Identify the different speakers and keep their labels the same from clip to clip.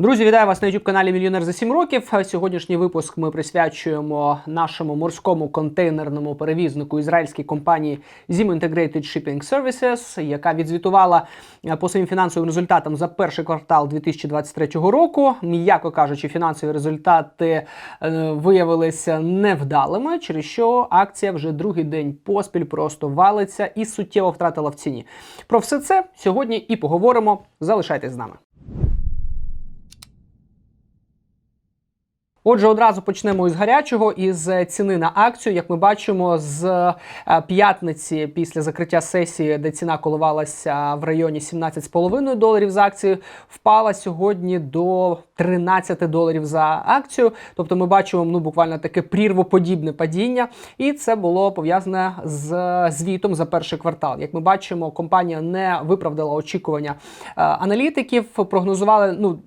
Speaker 1: Друзі, вітаю вас на youtube каналі Мільйонер за 7 років. Сьогоднішній випуск ми присвячуємо нашому морському контейнерному перевізнику ізраїльській компанії Zim Integrated Shipping Services, яка відзвітувала е, по своїм фінансовим результатам за перший квартал 2023 року. М'яко кажучи, фінансові результати е, виявилися невдалими, через що акція вже другий день поспіль просто валиться і суттєво втратила в ціні. Про все це сьогодні і поговоримо. Залишайтесь з нами. Отже, одразу почнемо із гарячого, із е, ціни на акцію. Як ми бачимо, з е, п'ятниці після закриття сесії, де ціна коливалася в районі 17,5 доларів за акцію, впала сьогодні до 13 доларів за акцію. Тобто ми бачимо ну, буквально таке прірвоподібне падіння, і це було пов'язане з звітом за перший квартал. Як ми бачимо, компанія не виправдала очікування е, аналітиків, прогнозували ну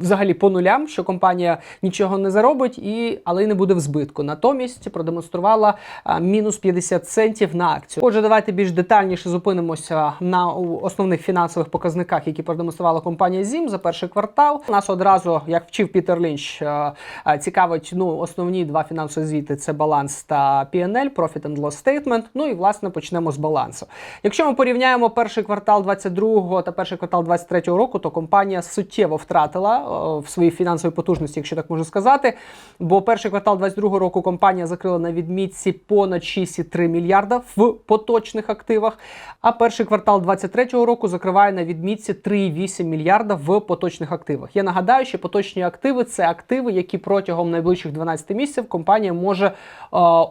Speaker 1: взагалі по нулям, що компанія нічого не заробить, і але й не буде в збитку. Натомість продемонструвала а, мінус 50 центів на акцію. Отже, давайте більш детальніше зупинимося на основних фінансових показниках, які продемонструвала компанія ZIM за перший квартал. Нас одразу, як вчив Пітер Лінч, а, а, цікавить ну основні два фінансові звіти: це баланс та PNL, Profit and Loss Statement. Ну і власне почнемо з балансу. Якщо ми порівняємо перший квартал 22 та перший квартал 23 року, то компанія суттєво втратила в своїй фінансовій потужності, якщо так можна сказати. Бо перший квартал 2022 року компанія закрила на відмітці понад 6,3 мільярда в поточних активах. А перший квартал 2023 року закриває на відмітці 3,8 мільярда в поточних активах. Я нагадаю, що поточні активи це активи, які протягом найближчих 12 місяців компанія може е,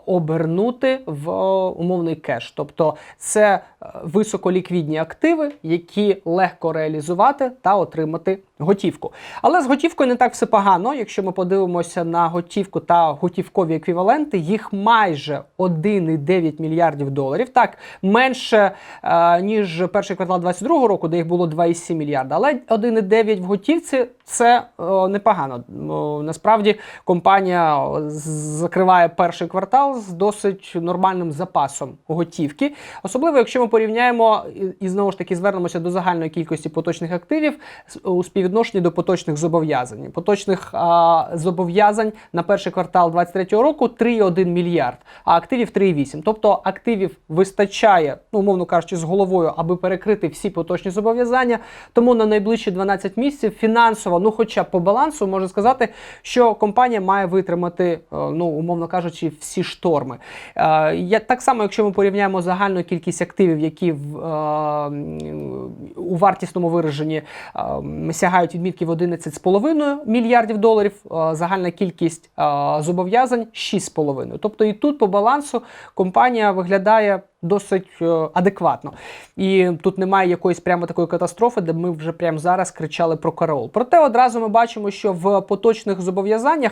Speaker 1: обернути в е, умовний кеш. Тобто це е, високоліквідні активи, які легко реалізувати та отримати готівку. Але з готівкою не так все погано. Якщо ми подивимося на готівку та готівкові еквіваленти, їх майже 1,9 мільярдів доларів. Так, менше е, ніж перший квартал 2022 року, де їх було 2,7 мільярда. Але 1,9 в готівці це е, непогано. Е, насправді компанія закриває перший квартал з досить нормальним запасом готівки. Особливо, якщо ми порівняємо і, і знову ж таки звернемося до загальної кількості поточних активів у співвідношенні до поточних зобов'язань. Поточних зобов'язань на перший квартал 2023 року 3,1 мільярд, а активів 3,8. Тобто активів вистачає, ну умовно кажучи, з головою, аби перекрити всі поточні зобов'язання. Тому на найближчі 12 місяців фінансово, ну хоча по балансу, можна сказати, що компанія має витримати, е, ну умовно кажучи, всі шторми. Е, я так само, якщо ми порівняємо загальну кількість активів, які в е, у вартісному вираженні сягають відмітки в 11,5 мільярдів доларів. Загальна кількість зобов'язань 6,5. Тобто і тут по балансу компанія виглядає досить е, адекватно. І тут немає якоїсь прямо такої катастрофи, де ми вже прямо зараз кричали про караул. Проте одразу ми бачимо, що в поточних зобов'язаннях.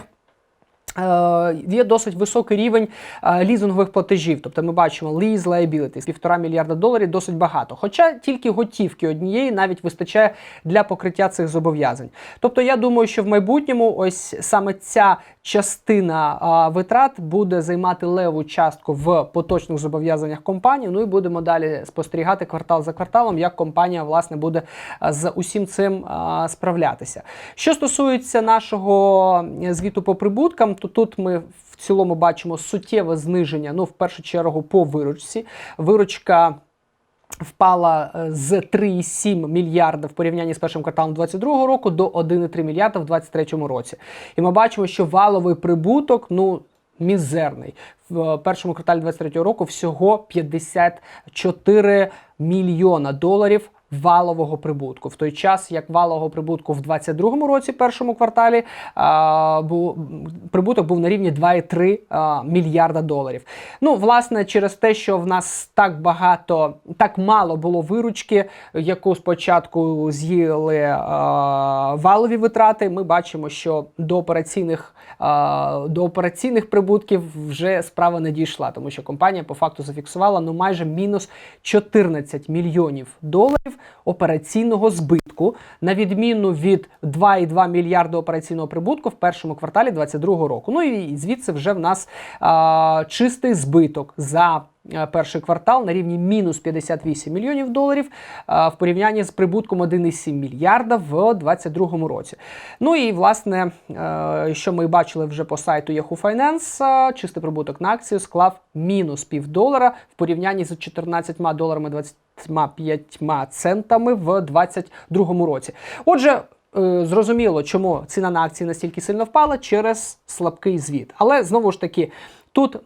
Speaker 1: Е, Є досить високий рівень е, лізингових платежів. Тобто ми бачимо lease liabilities, півтора мільярда доларів досить багато. Хоча тільки готівки однієї навіть вистачає для покриття цих зобов'язань. Тобто, я думаю, що в майбутньому ось саме ця частина витрат буде займати леву частку в поточних зобов'язаннях компанії. Ну і будемо далі спостерігати квартал за кварталом, як компанія власне буде з усім цим справлятися. Що стосується нашого звіту по прибуткам, то тут ми в цілому бачимо суттєве зниження. Ну, в першу чергу, по виручці. Виручка. Впала е, з 3,7 мільярда в порівнянні з першим кварталом 2022 року до 1,3 мільярда в 2023 році. І ми бачимо, що валовий прибуток ну мізерний. В першому кварталі 2023 року всього 54 мільйона доларів валового прибутку. В той час, як валового прибутку в 2022 році, першому кварталі, а, був, прибуток був на рівні 2,3 а, мільярда доларів. Ну, власне, через те, що в нас так багато, так мало було виручки, яку спочатку з'їли а, валові витрати, ми бачимо, що до операційних а, до операційних прибутків вже справа не дійшла, тому що компанія по факту зафіксувала ну майже мінус 14 мільйонів доларів операційного збитку, на відміну від 2,2 мільярди операційного прибутку в першому кварталі 2022 року. Ну і звідси вже в нас а, чистий збиток за. е, Перший квартал на рівні мінус 58 мільйонів доларів а, в порівнянні з прибутком 1,7 мільярда в 2022 році. Ну і власне, е, що ми бачили вже по сайту Yahoo Finance, чистий прибуток на акцію склав мінус пів долара в порівнянні з 14 доларами 25 центами в 2022 році. Отже. е, Зрозуміло, чому ціна на акції настільки сильно впала через слабкий звіт. Але знову ж таки, тут е,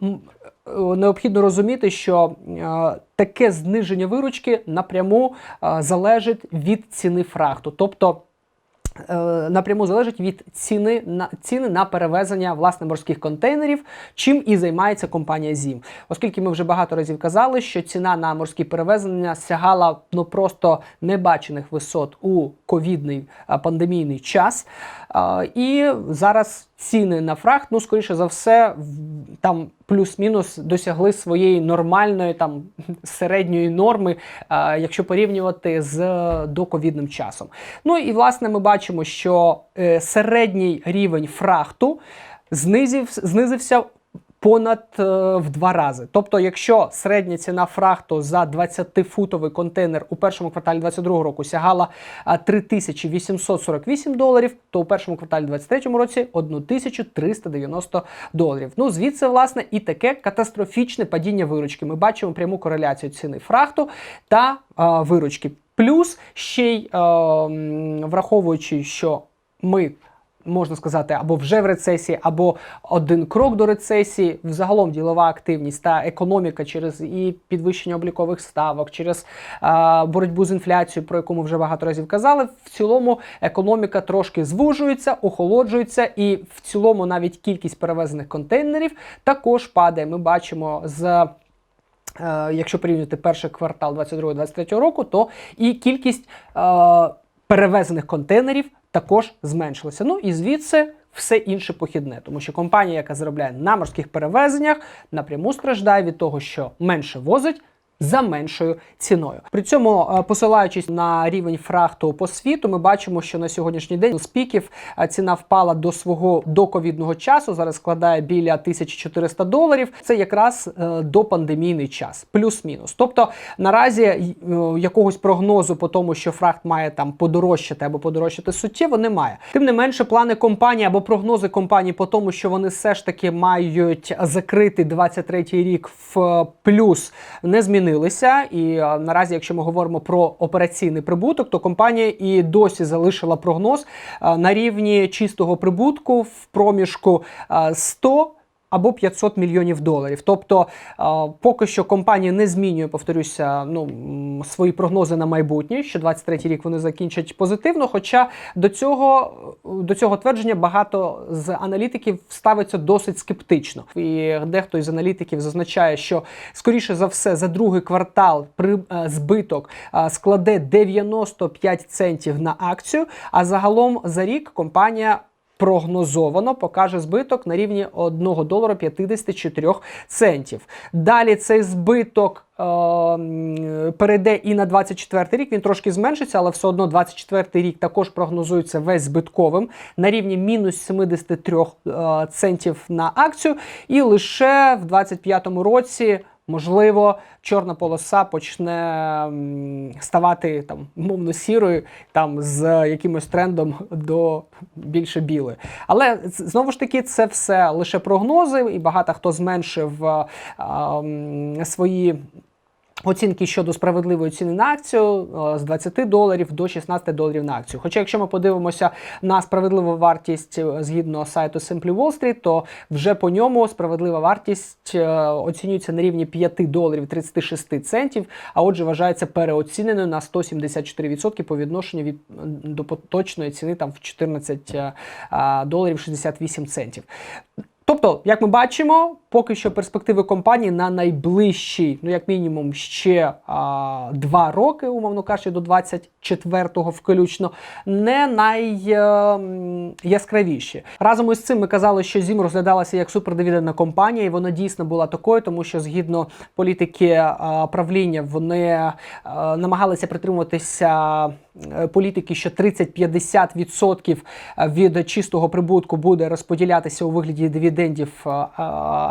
Speaker 1: необхідно розуміти, що е, таке зниження виручки напряму залежить від ціни фрахту. Тобто напряму залежить від ціни на ціни на перевезення власне морських контейнерів, чим і займається компанія ЗІМ. Оскільки ми вже багато разів казали, що ціна на морські перевезення сягала ну просто небачених висот у ковідний пандемійний час. І зараз ціни на фрахт, ну скоріше за все, там плюс-мінус досягли своєї нормальної там середньої норми, а, якщо порівнювати з доковідним часом. Ну і власне ми бачимо, що е, середній рівень фрахту знизив, знизився понад е, в два рази. Тобто, якщо середня ціна фрахту за 20-футовий контейнер у першому кварталі 2022 року сягала а, 3848 доларів, то у першому кварталі 2023 році 1390 доларів. Ну звідси, власне, і таке катастрофічне падіння виручки. Ми бачимо пряму кореляцію ціни фрахту та а, виручки. Плюс ще й е, враховуючи, що ми можна сказати, або вже в рецесії, або один крок до рецесії. Взагалом ділова активність та економіка через і підвищення облікових ставок, через а, боротьбу з інфляцією, про яку ми вже багато разів казали. В цілому економіка трошки звужується, охолоджується, і в цілому навіть кількість перевезених контейнерів також падає. Ми бачимо з. Е, Якщо порівнювати перший квартал 22-23 року, то і кількість е, перевезених контейнерів також зменшилася. Ну і звідси все інше похідне, тому що компанія, яка заробляє на морських перевезеннях, напряму страждає від того, що менше возить. За меншою ціною. При цьому, е, посилаючись на рівень фрахту по світу, ми бачимо, що на сьогоднішній день з піків е, ціна впала до свого доковідного часу. Зараз складає біля 1400 доларів. Це якраз е, допандемійний час, плюс-мінус. Тобто наразі якогось прогнозу по тому, що фрахт має там подорожчати або подорожчати суттєво, немає. Тим не менше, плани компанії або прогнози компанії по тому, що вони все ж таки мають закрити 23-й рік в плюс, не змінилися. І наразі, якщо ми говоримо про операційний прибуток, то компанія і досі залишила прогноз на рівні чистого прибутку в проміжку е, 100 або 500 мільйонів доларів. Тобто, е, поки що компанія не змінює, повторюся, ну свої прогнози на майбутнє, що 23-й рік вони закінчать позитивно. Хоча до цього до цього твердження багато з аналітиків ставиться досить скептично. І дехто із аналітиків зазначає, що скоріше за все за другий квартал при е, збиток е, складе 95 центів на акцію. А загалом за рік компанія прогнозовано покаже збиток на рівні 1 долара 54 центів. Далі цей збиток е, перейде і на 24 рік. Він трошки зменшиться, але все одно 24 рік також прогнозується весь збитковим на рівні мінус 73 е, центів на акцію. І лише в 25 році. Можливо, чорна полоса почне ставати там мовно сірою, там з якимось трендом до більше білої. Але знову ж таки, це все лише прогнози, і багато хто зменшив а, свої. Оцінки щодо справедливої ціни на акцію е, з 20 доларів до 16 доларів на акцію. Хоча, якщо ми подивимося на справедливу вартість е, згідно сайту Simply Wall Street, то вже по ньому справедлива вартість е, оцінюється на рівні 5 доларів 36 центів, а отже, вважається переоціненою на 174% по відношенню від до поточної ціни там в 14 е, а, доларів 68 центів. Тобто, як ми бачимо, поки що перспективи компанії на найближчий, ну як мінімум, ще а, два роки, умовно кажучи, до 24-го включно, не найяскравіші. Разом із цим ми казали, що ЗІМ розглядалася як супердивідендна компанія, і вона дійсно була такою, тому що згідно політики а, правління вони а, намагалися притримуватися е, політики, що 30-50% від чистого прибутку буде розподілятися у вигляді дивідендів е, е,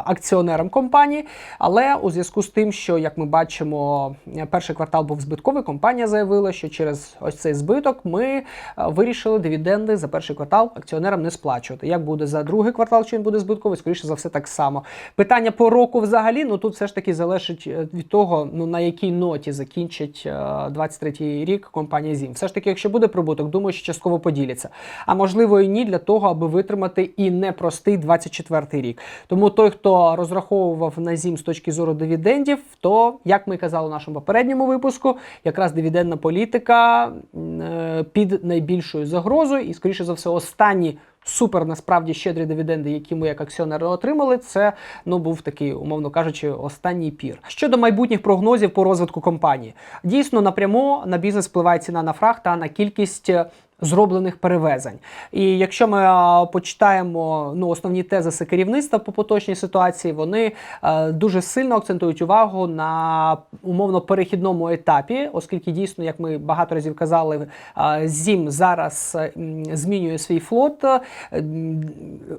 Speaker 1: акціонерам компанії. Але у зв'язку з тим, що як ми бачимо, перший квартал був збитковий, компанія заявила, що через ось цей збиток ми е, вирішили дивіденди за перший квартал акціонерам не сплачувати. Як буде за другий квартал, чи він буде збитковий, скоріше за все так само. Питання по року взагалі, ну тут все ж таки залежить е, від того, ну на якій ноті закінчить е, 23-й рік компанія ЗІМ. Все ж таки, якщо буде прибуток, думаю, що частково поділяться. А можливо і ні для того, аби витримати і непростий 24-й рік. Тому той, хто розраховував на ЗІМ з точки зору дивідендів, то як ми казали в нашому попередньому випуску, якраз дивідендна політика е, під найбільшою загрозою, і скоріше за все, останні. Супер насправді щедрі дивіденди, які ми як акціонери отримали. Це ну був такий, умовно кажучи, останній пір. Щодо майбутніх прогнозів по розвитку компанії, дійсно напряму на бізнес впливає ціна на фрах та на кількість. Зроблених перевезень, і якщо ми почитаємо ну основні тезиси керівництва по поточній ситуації, вони е, дуже сильно акцентують увагу на умовно перехідному етапі, оскільки дійсно, як ми багато разів казали, е, ЗІМ зараз змінює свій флот е,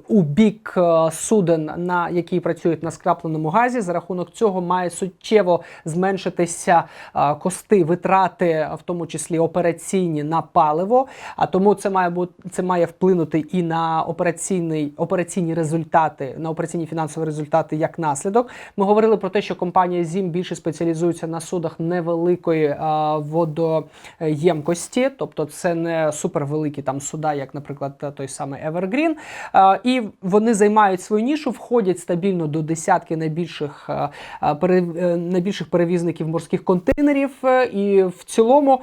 Speaker 1: у бік суден, на які працюють на скрапленому газі. За рахунок цього має суттєво зменшитися кости, витрати, в тому числі операційні на паливо. А тому це має бути це має вплинути і на операційний операційні результати, на операційні фінансові результати як наслідок. Ми говорили про те, що компанія ЗІМ більше спеціалізується на судах невеликої е, водоємкості, тобто це не супервеликі там суда, як, наприклад, той самий Evergreen. Е, і вони займають свою нішу, входять стабільно до десятки найбільших е, е, е, найбільших перевізників морських контейнерів. Е, І в цілому,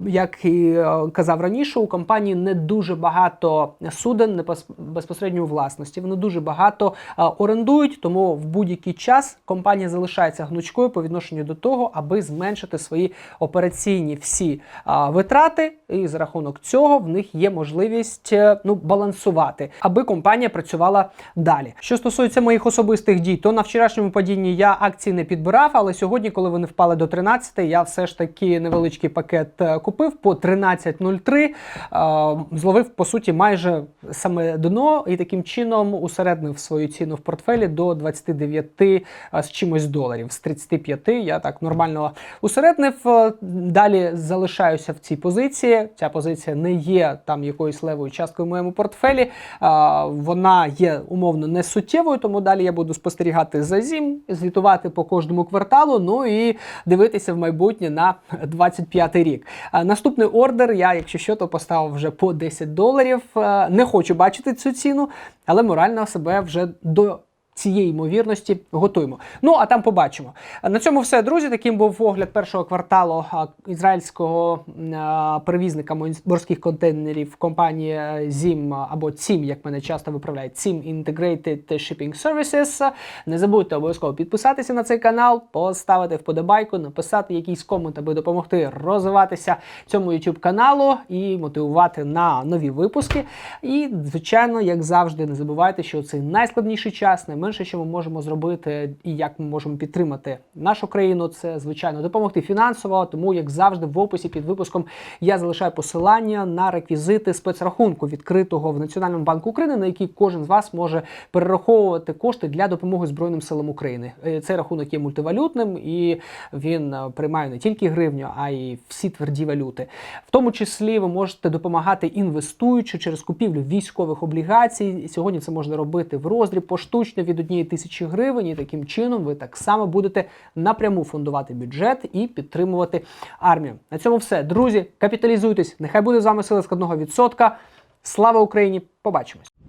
Speaker 1: як і е, казав раніше, у компанії не дуже багато суден не пос- безпосередньо у власності. Вони дуже багато е, орендують, тому в будь-який час компанія залишається гнучкою по відношенню до того, аби зменшити свої операційні всі е, витрати, і за рахунок цього в них є можливість е, ну балансувати, аби компанія працювала далі. Що стосується моїх особистих дій, то на вчорашньому падінні я акції не підбирав, але сьогодні, коли вони впали до 13, я все ж таки невеличкий пакет купив по 13.03, зловив по суті майже саме дно і таким чином усереднив свою ціну в портфелі до 29 е, з чимось доларів. З 35 я так нормально усереднив. Далі залишаюся в цій позиції. Ця позиція не є там якоюсь левою часткою в моєму портфелі. Вона є умовно не суттєвою, тому далі я буду спостерігати за зім, звітувати по кожному кварталу. Ну і дивитися в майбутнє на 25 рік. Наступний ордер я, якщо що, то поставив вже по 10 доларів. Е, Не хочу бачити цю ціну, але морально себе вже до. Цієї ймовірності готуємо. Ну а там побачимо. На цьому все, друзі. Таким був огляд першого кварталу ізраїльського перевізника морських контейнерів компанії е, ZIM або CIM, як мене часто виправляють, CIM Integrated Shipping Services. Не забудьте обов'язково підписатися на цей канал, поставити вподобайку, написати якийсь комент, аби допомогти розвиватися цьому YouTube каналу і мотивувати на нові випуски. І, звичайно, як завжди, не забувайте, що цей найскладніший час, найменше, що ми можемо зробити, і як ми можемо підтримати нашу країну, це звичайно допомогти фінансово. Тому, як завжди, в описі під випуском я залишаю посилання на реквізити спецрахунку, відкритого в Національному банку України, на який кожен з вас може перераховувати кошти для допомоги Збройним силам України. Е, Цей рахунок є мультивалютним і він е, приймає не тільки гривню, а й всі тверді валюти. В тому числі ви можете допомагати інвестуючи через купівлю військових облігацій. Сьогодні це можна робити в роздріб поштучно від однієї тисячі гривень. І таким чином ви так само будете напряму фондувати бюджет і підтримувати армію. На цьому все, друзі. Капіталізуйтесь. Нехай буде з вами сила складного відсотка. Слава Україні! Побачимось!